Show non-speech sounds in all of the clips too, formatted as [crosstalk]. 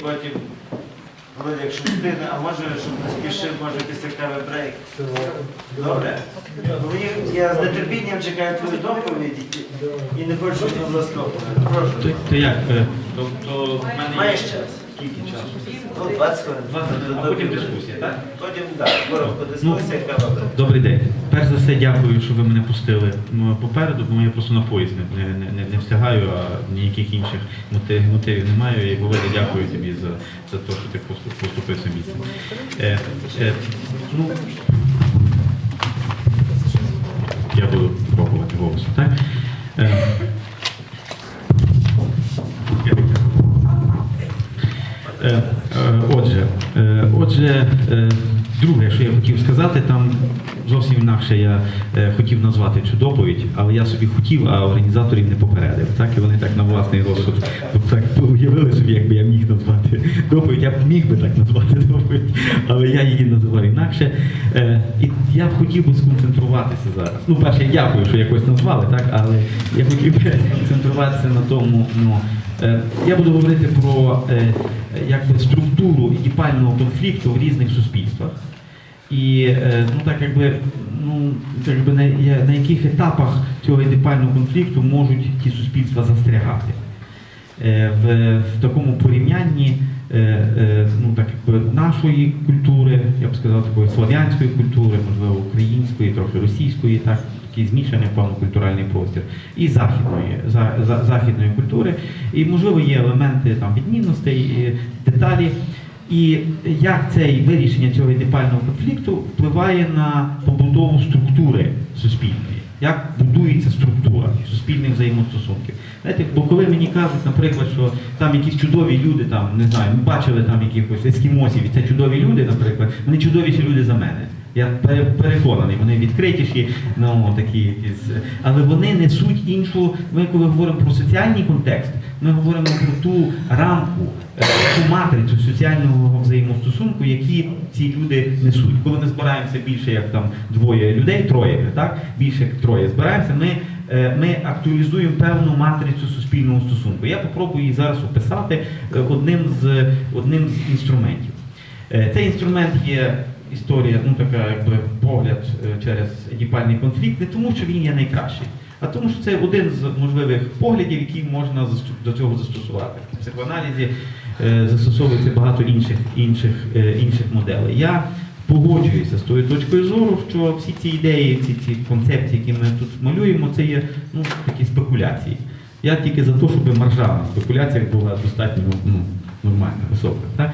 Потім, якщо встигне, а може, щоб не спішив, може після кави брейк. Добре? Мені- Я з нетерпінням чекаю твою доповідь і- не хочу, щоб. То, Прошу. то як? е, Тобто в мене Маєш є час? скільки часу? Ну, 20 хвилин. 20 хвилин, а потім дискусія, так? Потім, так, коротко дискусія, кава брейк. Добрий день. Перш за все, дякую, що ви мене пустили ну, попереду, бо я просто на поїзд не, не, не, не встигаю, а ніяких інших мотив, мотивів не маю. І Володя, дякую тобі за, за те, що ти поступ- поступив це місце. Е, е, ну, я буду пробувати голосом, так? Е. Е, е, Отже, е, отже, що я хотів сказати, там зовсім інакше я е, хотів назвати цю доповідь, але я собі хотів, а організаторів не попередив. Так, і вони так на власний розсуд так уявили собі, якби я міг назвати доповідь. Я б міг би так назвати доповідь, але я її називав інакше. Е, І я б хотів би сконцентруватися зараз. Ну, перше, дякую, що якось назвали, так, але я хотів би сконцентруватися на тому, ну. Е, Я буду говорити про якби, структуру діпального конфлікту в різних суспільствах. І е, ну, так, якби, ну, якби, на, на яких етапах цього діпального конфлікту можуть ті суспільства застрягати. Е, В, в такому порівнянні е, ну, так, якби, нашої культури, я б сказав, такої слов'янської культури, можливо, української, трохи російської, так, такий змішаний певно культуральний простір, і західної, за, за, західної культури. І, можливо, є елементи там, відмінностей, деталі. І як це вирішення цього ідеального конфлікту впливає на побудову структури суспільної, як будується структура суспільних взаємостосунків. Знаєте, бо коли мені кажуть, наприклад, що там якісь чудові люди, там не знаю, ми бачили там якихось ескімосів, і це чудові люди, наприклад, вони чудовіші люди за мене. Я переконаний, вони відкритіші, ну такі якісь, але вони несуть іншу. Ми коли говоримо про соціальний контекст, ми говоримо про ту рамку, е, ту матрицю соціального взаємостосунку, які ці люди несуть. Коли ми збираємося більше як там двоє людей, троє, так більше як троє збираємося, ми. е, Ми актуалізуємо певну матрицю суспільного стосунку. Я попробую її зараз описати е, одним з одним з інструментів. Цей інструмент є історія, ну така якби погляд е, через діпальний конфлікт, не тому, що він є найкращий, а тому, що це один з можливих поглядів, які можна до цього застосувати. В психоаналізі е, застосовується багато інших, інших, е, інших моделей. Я погоджуюся з тою точкою зору, що всі ці ідеї, всі ці концепції, які ми тут малюємо, це є ну, такі спекуляції. Я тільки за те, щоб маржа на спекуляціях була достатньо ну, нормальна, висока. Так?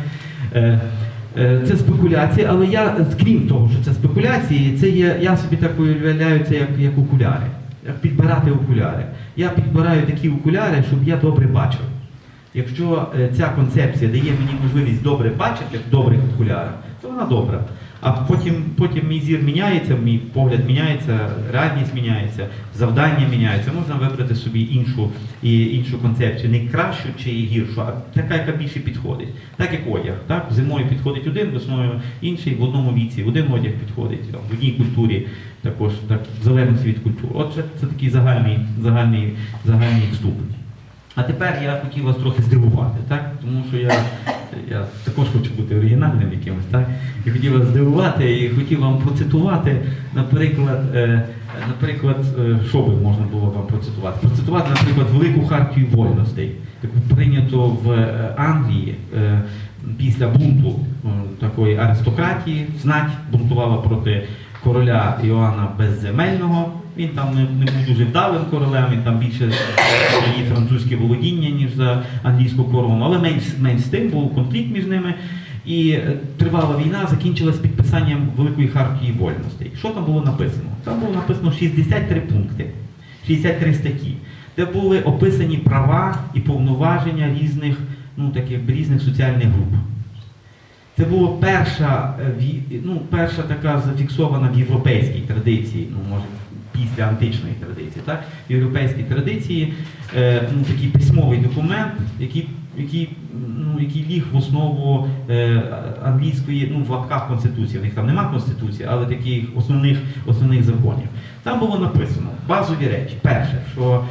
Е, Це спекуляції, але я, крім того, що це спекуляції, це є, я собі так уявляю це як, як окуляри, як підбирати окуляри. Я підбираю такі окуляри, щоб я добре бачив. Якщо е, ця концепція дає мені можливість добре бачити в добрих окулярах, то вона добра. А потім, потім мій зір міняється, мій погляд міняється, реальність міняється, завдання міняється. Можна вибрати собі іншу, і, іншу концепцію, не кращу чи гіршу, а така, яка більше підходить. Так як одяг. Так? Зимою підходить один, весною інший, в одному віці один одяг підходить, там, в одній культурі також, так, в залежності від культури. Отже, це такий загальний, загальний, загальний вступ. А тепер я хотів вас трохи здивувати, так? тому що я, я також хочу бути оригінальним якимось, так? І хотів вас здивувати і хотів вам процитувати, наприклад, е, наприклад, е, що би можна було вам процитувати? Процитувати, наприклад, Велику хартію вольностей, яку прийнято в е, Англії після бунту такої аристократії, знать бунтувала проти короля Іоанна Безземельного. Він там не, не був дуже вдалим королем, він там більше її французьке володіння, ніж за англійську корону. Але менш, менш з тим був конфлікт між ними. І е, тривала війна, закінчилась підписанням Великої хартії вольностей. Що там було написано? Там було написано 63 пункти, 63 статті, де були описані права і повноваження різних, ну, таких, різних соціальних груп. Це була перша, е, ну, перша така зафіксована в європейській традиції, ну може після античної традиції, так? В традиції е, ну, такий письмовий документ, який, який, ну, який ліг в основу е, англійської, ну в лапках конституції. У них там нема конституції, але таких основних, основних законів. Там було написано базові речі. Перше, що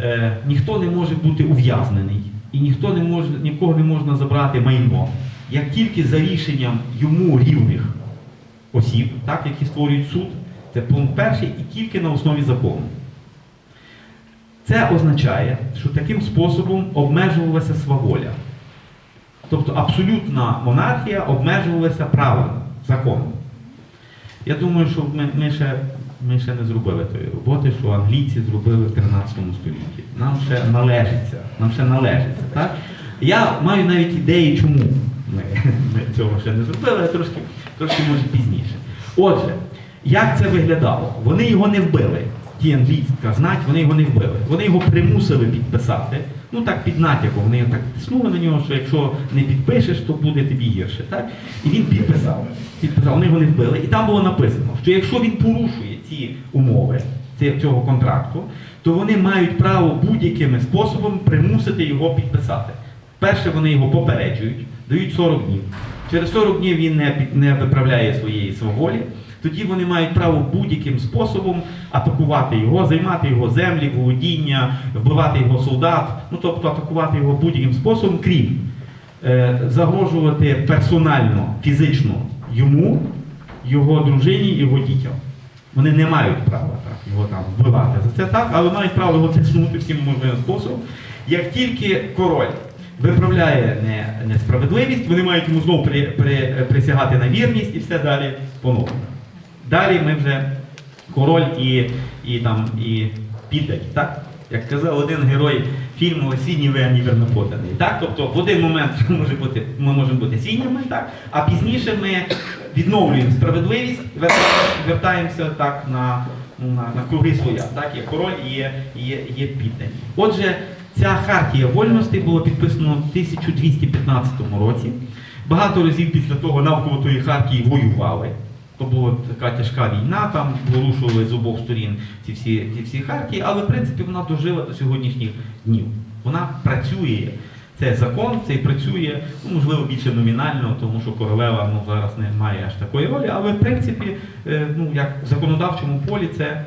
е, ніхто не може бути ув'язнений і ніхто не може, нікого не можна забрати майно, як тільки за рішенням йому рівних осіб, так, які створюють суд, це пункт перший, і тільки на основі закону. Це означає, що таким способом обмежувалася сваволя. Тобто абсолютна монархія обмежувалася правом, законом. Я думаю, що ми, ми, ще, ми ще не зробили тої роботи, що англійці зробили в 13 столітті. Нам ще належиться. Нам ще належиться. Так? Я маю навіть ідеї, чому ми, ми цього ще не зробили, але трошки, трошки може пізніше. Отже, як це виглядало? Вони його не вбили. Ті англійська знать, вони його не вбили. Вони його примусили підписати. Ну так під натяком, вони так тиснули на нього, що якщо не підпишеш, то буде тобі гірше. Так? І він підписав. підписав. Вони його не вбили. І там було написано, що якщо він порушує ці умови цього контракту, то вони мають право будь-якими способами примусити його підписати. Перше, вони його попереджують, дають 40 днів. Через 40 днів він не, не виправляє своєї сваволі. Тоді вони мають право будь-яким способом атакувати його, займати його землі, володіння, вбивати його солдат, ну тобто атакувати його будь-яким способом, крім е, загрожувати персонально, фізично йому, його дружині його дітям. Вони не мають права так, його там вбивати за це так, але мають право його тиснути всім можливим способом. Як тільки король виправляє несправедливість, вони мають йому знову при, при, присягати на вірність і все далі по-новому. Далі ми вже король і, і, там, і піддані, так? Як казав один герой фільму «Осінній ви невірно поданий. Так? Тобто в один момент [laughs] може бути, ми можемо бути свіднями, так? а пізніше ми відновлюємо справедливість, вертаємося, так, на, на, на круги своя. Так? Є король і є, є, є піддані. Отже, ця хартія вольностей була підписана в 1215 році. Багато разів після того навколо тої хартії воювали. То була така тяжка війна, там вирушували з обох сторін ці всі, ці всі хартії, але в принципі вона дожила до сьогоднішніх днів. Вона працює. Це закон, це і працює, ну, можливо, більше номінально, тому що королева ну, зараз не має аж такої ролі, але в принципі, е, ну, як в законодавчому полі це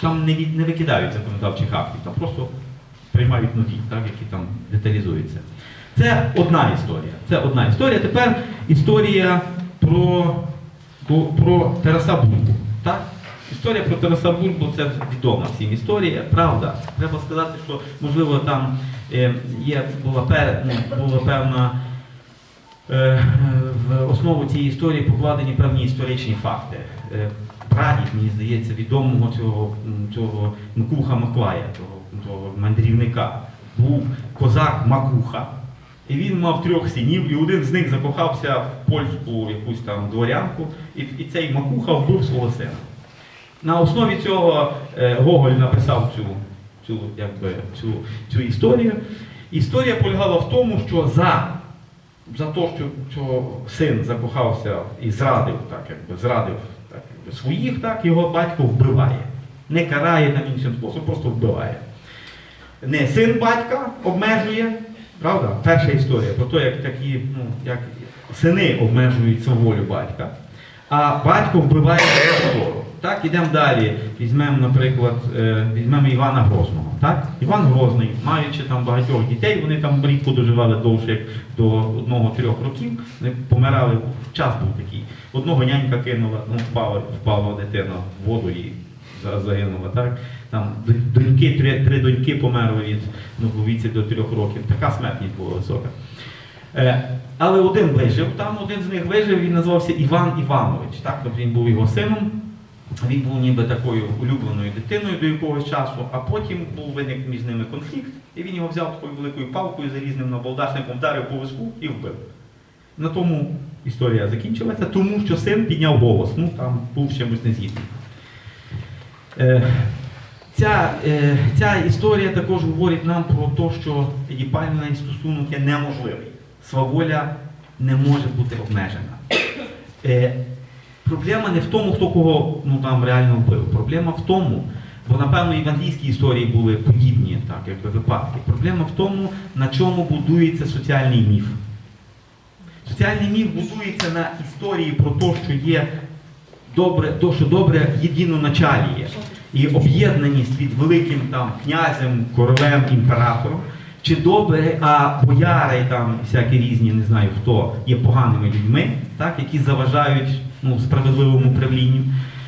там не, від- не викидають законодавчих актів, там просто приймають нові, так, які там деталізуються. Це одна історія. Це одна історія. Тепер історія про, про, Тараса Бульбу. Так? Історія про Тараса Бульбу це відома всім історія. Правда, треба сказати, що можливо там е, є, була, пе- ну, була певна е, в основу цієї історії покладені певні історичні факти. Е, Прадід, мені здається, відомого цього, цього Макуха Маклая, того, того мандрівника, був козак Макуха. І він мав трьох синів, і один з них закохався в польську якусь там дворянку, і, і цей Макуха вбив свого сина. На основі цього е, Гоголь написав цю, цю, якби, цю, цю історію. Історія полягала в тому, що за, за те, що, що син закохався і зрадив, так, якби, зрадив так, якби, своїх, так, його батько вбиває. Не карає там іншим способом, просто вбиває. Не син батька обмежує, правда? Перша історія про те, як такі, ну, як сини обмежують сваволю батька, а батько вбиває свого. Так, ідемо далі. Візьмемо, наприклад, е, візьмемо Івана Грозного. Так? Іван Грозний, маючи там багатьох дітей, вони там рідко доживали довше, як до одного-трьох років. Вони помирали, час був такий. Одного нянька кинула, ну, впала, впала дитина в воду і загинула. Так? Там доньки, три, три доньки померли від ну, у віці до трьох років. Така смертність була висока. Е, але один вижив, там один з них вижив, він назвався Іван Іванович. Так? Тобто він був його сином. Він був ніби такою улюбленою дитиною до якогось часу, а потім був виник між ними конфлікт, і він його взяв такою великою палкою, залізним набалдашником, вдарив по виску і вбив. На тому історія закінчилася, тому що син підняв голос, ну там був чимось незгідний. Е, Ця, е, ця історія також говорить нам про те, що єдіпальний стосунок є неможливий. Сваволя не може бути обмежена. Е, проблема не в тому, хто кого ну, там реально вбив. Проблема в тому, бо напевно і в англійській історії були подібні так, якби, випадки. Проблема в тому, на чому будується соціальний міф. Соціальний міф будується на історії про те, що є добре, то, що добре єдиноначаліє і об'єднаність від великим там князем, королем, імператором, чи добре, а бояри там всякі різні, не знаю хто, є поганими людьми, так, які заважають ну, справедливому правлінню.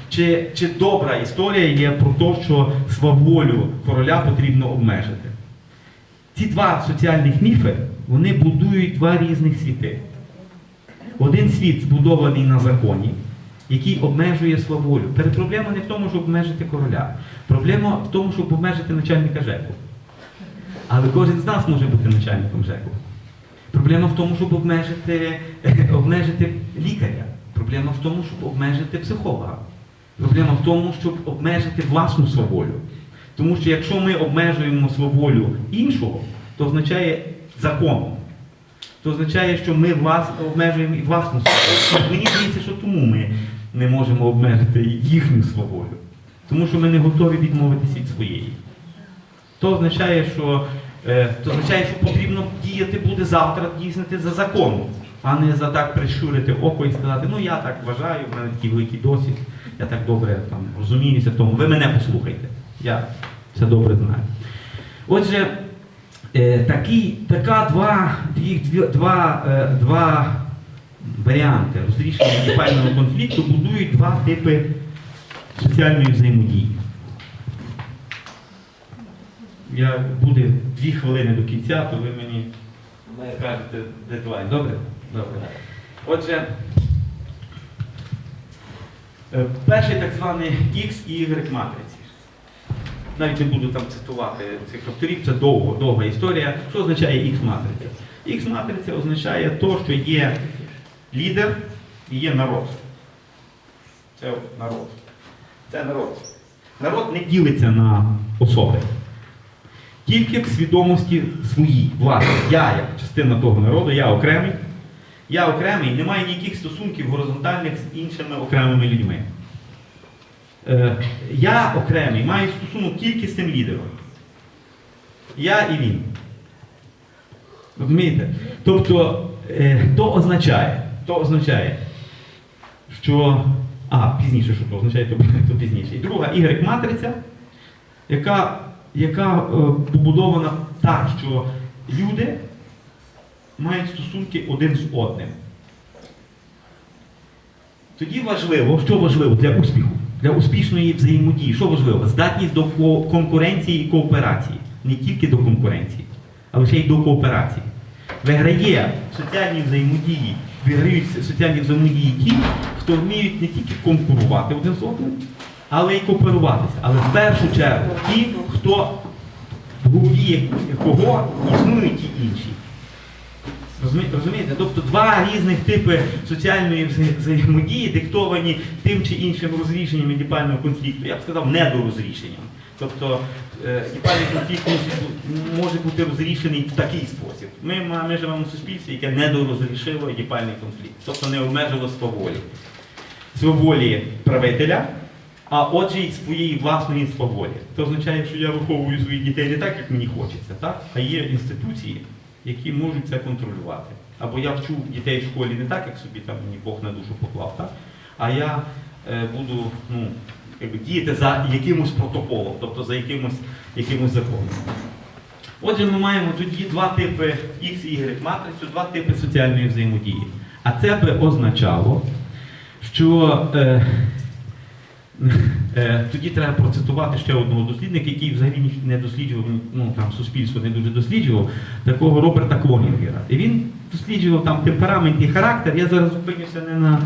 Чи, чи добра історія є про те, що сваволю короля потрібно обмежити? Ці два соціальних міфи вони будують два різних світи. Один світ збудований на законі, який обмежує сваволю. Проблема не в тому, щоб обмежити короля. Проблема в тому, щоб обмежити начальника ЖЕКу. Але кожен з нас може бути начальником ЖЕКу. Проблема в тому, щоб обмежити, обмежити лікаря. Проблема в тому, щоб обмежити психолога. Проблема в тому, щоб обмежити власну сваволю. Тому що якщо ми обмежуємо сваволю іншого, то означає законом. То означає, що ми влас, обмежуємо і власну свободу. Мені здається, що тому ми не можемо обмежити їхню свободу. Тому що ми не готові відмовитися від своєї. То означає, що, е, то означає, що потрібно діяти буде завтра, дійснити за законом, а не за так прищурити око і сказати, ну я так вважаю, в мене такий великий досвід, я так добре там, розуміюся тому, ви мене послухайте. Я все добре знаю. Отже, е, такі, така два, дві- два, е, два варіанти розрішення муніципального конфлікту будують два типи соціальної взаємодії. Я буде дві хвилини до кінця, то ви мені кажете дедлайн. Добре? Добре. Отже, е, перший так званий X і Y матриці. Навіть не буду там цитувати цих авторів, це довго, довга історія. Що означає X-матриця? X-матриця означає те, що є лідер і є народ. Це народ. Це народ. Народ не ділиться на особи. Тільки в свідомості своїй, власне. Я, як частина того народу, я окремий. Я окремий, не маю ніяких стосунків горизонтальних з іншими окремими людьми. Е, я окремий, маю стосунок тільки з цим лідером. Я і він. Розумієте? Тобто, е, то означає, то означає, що. А, пізніше, що то означає, то, то пізніше. І друга Y-матриця, яка, яка е, побудована так, що люди мають стосунки один з одним. Тоді важливо, що важливо для успіху, для успішної взаємодії, що важливо? Здатність до конкуренції і кооперації. Не тільки до конкуренції, але ще й до кооперації. Виграє в соціальній взаємодії, виграють в соціальній взаємодії ті, хто вміють не тільки конкурувати один з одним, але й кооперуватися. Але в першу чергу ті, хто в кого існують ті інші. Розумієте? Тобто два різних типи соціальної взаємодії диктовані тим чи іншим розрішенням муніципального конфлікту. Я б сказав, недорозрішенням. Тобто е, муніципальний конфлікт може бути розрішений в такий спосіб. Ми, ми живемо в суспільстві, яке недорозрішило муніципальний конфлікт, тобто не обмежило сваволі. Сваволі правителя, а отже й своєї власної сваволі. Це означає, що я виховую своїх дітей не так, як мені хочеться, так? а є інституції, які можуть це контролювати. Або я вчу дітей в школі не так, як собі там мені Бог на душу поклав, так? а я е, буду ну, якби, діяти за якимось протоколом, тобто за якимось, якимось законом. Отже, ми маємо тоді два типи X і Y матрицю, два типи соціальної взаємодії. А це би означало, що е, е, тоді треба процитувати ще одного дослідника, який взагалі не досліджував, ну там суспільство не дуже досліджував, такого Роберта Клонінгера. І він досліджував там темперамент і характер. Я зараз зупинюся не на.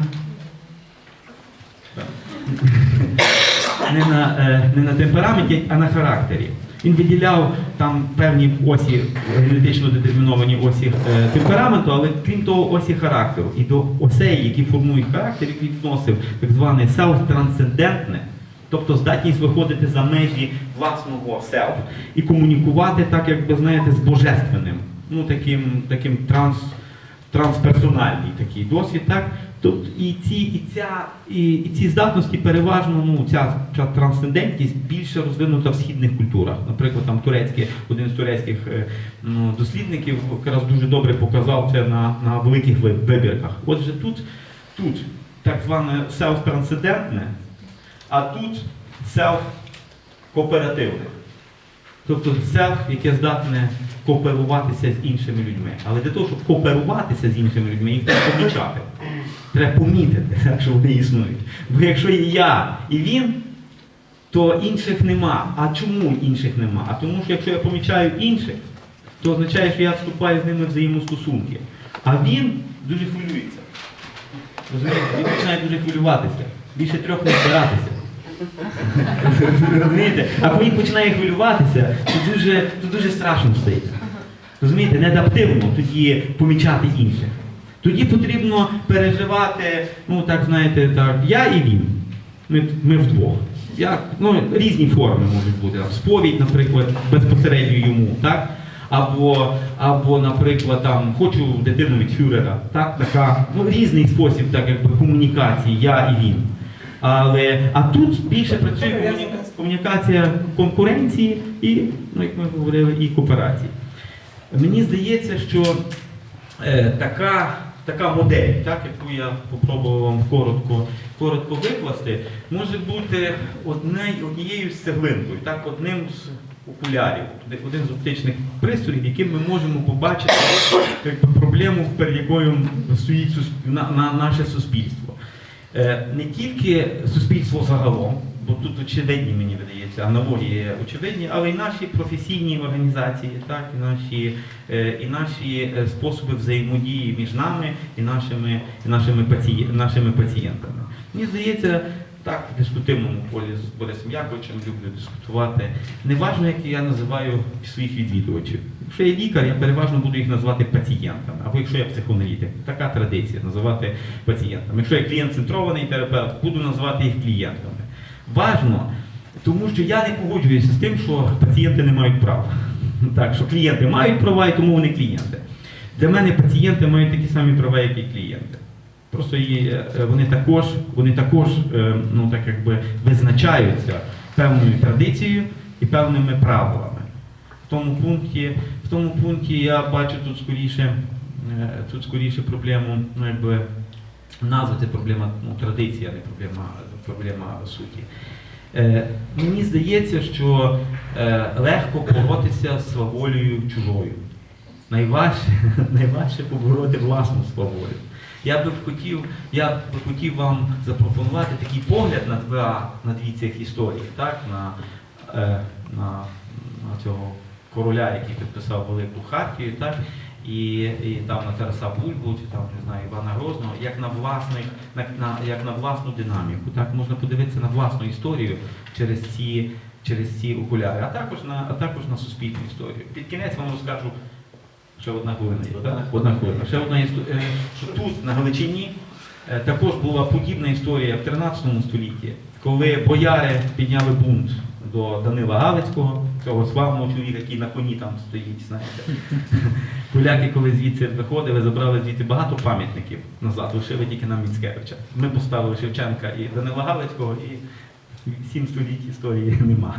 Не на, е, не на темпераменті, а на характері. Він виділяв там певні осі, генетично детерміновані осі е, темпераменту, але крім того, осі характеру. І до осей, які формують характер, він відносив так зване селф-трансцендентне, тобто здатність виходити за межі власного селф і комунікувати так, як ви знаєте, з божественним, ну таким, таким транс, трансперсональний такий досвід, так? Тут і ці, і ця, і, і ці здатності переважно, ну, ця, ця трансцендентність більше розвинута в східних культурах. Наприклад, там турецькі, один з турецьких е, ну, дослідників якраз дуже добре показав це на, на великих вибірках. Отже, тут, тут так зване селф-трансцендентне, а тут селф-кооперативне. Тобто селф, яке здатне кооперуватися з іншими людьми. Але для того, щоб кооперуватися з іншими людьми, їх треба помічати. Треба помітити, що вони існують. Бо якщо і я, і він, то інших нема. А чому інших нема? А тому що якщо я помічаю інших, то означає, що я вступаю з ними в взаємостосунки. А він дуже хвилюється. Розумієте? Він починає дуже хвилюватися. Більше трьох не збиратися. Розумієте? А коли починає хвилюватися, то дуже, то дуже страшно стає. Розумієте, неадаптивно тоді помічати інших. Тоді потрібно переживати, ну так знаєте, так, я і він. Ми, ми вдвох. Я, ну, різні форми можуть бути. Там, сповідь, наприклад, безпосередньо йому, так? Або, або, наприклад, там, хочу дитину від фюрера. Так? Така, ну, різний спосіб так, якби, комунікації, я і він. Але, а тут більше працює комуніка- комунікація конкуренції і, ну, як ми говорили, і кооперації. Мені здається, що е, така, така модель, так, яку я попробував вам коротко, коротко викласти, може бути одне, однією з цеглинкою, так, одним з окулярів, один- з оптичних пристроїв, яким ми можемо побачити якби, проблему, перед якою стоїть на, на наше суспільство. Е, Не тільки суспільство загалом, бо тут очевидні, мені видається, аналогії очевидні, але й наші професійні організації, так, і наші, е, і наші е, способи взаємодії між нами і нашими, і нашими, паціє- нашими пацієнтами. Мені здається, так, в дискутивному полі з Борисом Яковичем люблю дискутувати. Неважно, як я називаю своїх відвідувачів. Якщо я лікар, я переважно буду їх називати пацієнтами. Або якщо я психоаналітик, така традиція називати пацієнтами. Якщо я клієнт-центрований терапевт, буду називати їх клієнтами. Важно, тому що я не погоджуюся з тим, що пацієнти не мають прав. [laughs] Так, що клієнти мають права і тому вони клієнти. Для мене пацієнти мають такі самі права, як і клієнти. Просто є, е, вони також, вони також е, ну, так якби визначаються певною традицією і певними правилами. В тому пункті, в тому пункті я бачу тут скоріше, е, тут скоріше проблему, ну, якби, назва це проблема ну, традиції, а не проблема, проблема суті. Е, мені здається, що е, легко боротися з сваволею чужою. Найважче, [laughs] найважче побороти власну сваволю. Я би хотів, я б хотів вам запропонувати такий погляд на два на дві цих історії, так? На, е, на, на цього короля, який підписав Велику Хартію, так? І, і там на Тараса Бульбу, чи там не знаю, Івана Грозного, як на власних, на, на, як на власну динаміку. Так можна подивитися на власну історію через ці, через ці окуляри, а також на, а також на суспільну історію. Під кінець вам розкажу Ще одна хвилина є. Одна хвилина. Ще одна історія. Що тут, на Галичині, е, також була подібна історія в 13 столітті, коли бояри підняли бунт до Данила Галицького, цього славного чоловіка, який на коні там стоїть, знаєте. [laughs] Поляки, коли звідси виходили, забрали звідси багато пам'ятників назад, лишили тільки нам Міцкевича. Ми поставили Шевченка і Данила Галицького, і сім століть історії нема.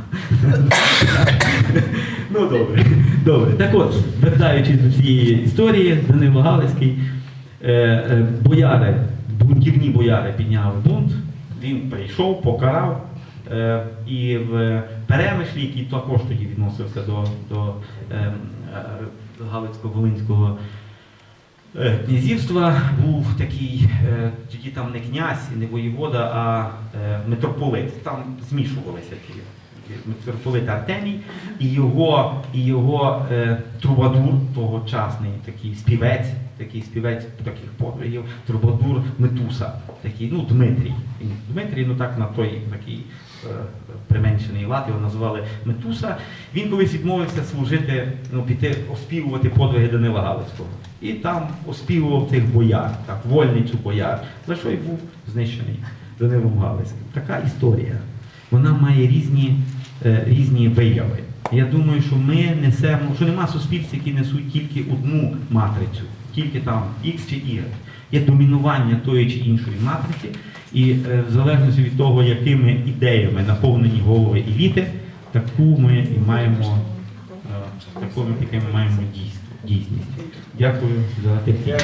Ну добре, добре. Так от, вертаючись до цієї історії, Данило Галицький, е, е, бояри, бунтівні бояри підняли бунт, він прийшов, покарав. Е, і в Перемишлі, який також тоді відносився до, до е, е, Галицько-Волинського князівства, був такий, е, тоді там не князь, не воєвода, а е, митрополит. Там змішувалися ті митрополит Артемій і його, і його е, трубадур, тогочасний такий співець, такий співець таких подвигів, трубадур Метуса, такий, ну, Дмитрій. Дмитрій, ну так на той такий е, применшений лад, його називали Метуса. Він колись відмовився служити, ну, піти оспівувати подвиги Данила Галицького. І там оспівував цих бояр, так, вольницю бояр, за що й був знищений Данилом Галицьким. Така історія вона має різні, е, різні вияви. Я думаю, що ми несемо, що нема суспільств, які несуть тільки одну матрицю, тільки там X чи Y. Є домінування тої чи іншої матриці, і е, в залежності від того, якими ідеями наповнені голови і віти, таку ми і маємо, е, таку яке ми маємо дійс- дійсність. Дякую за те.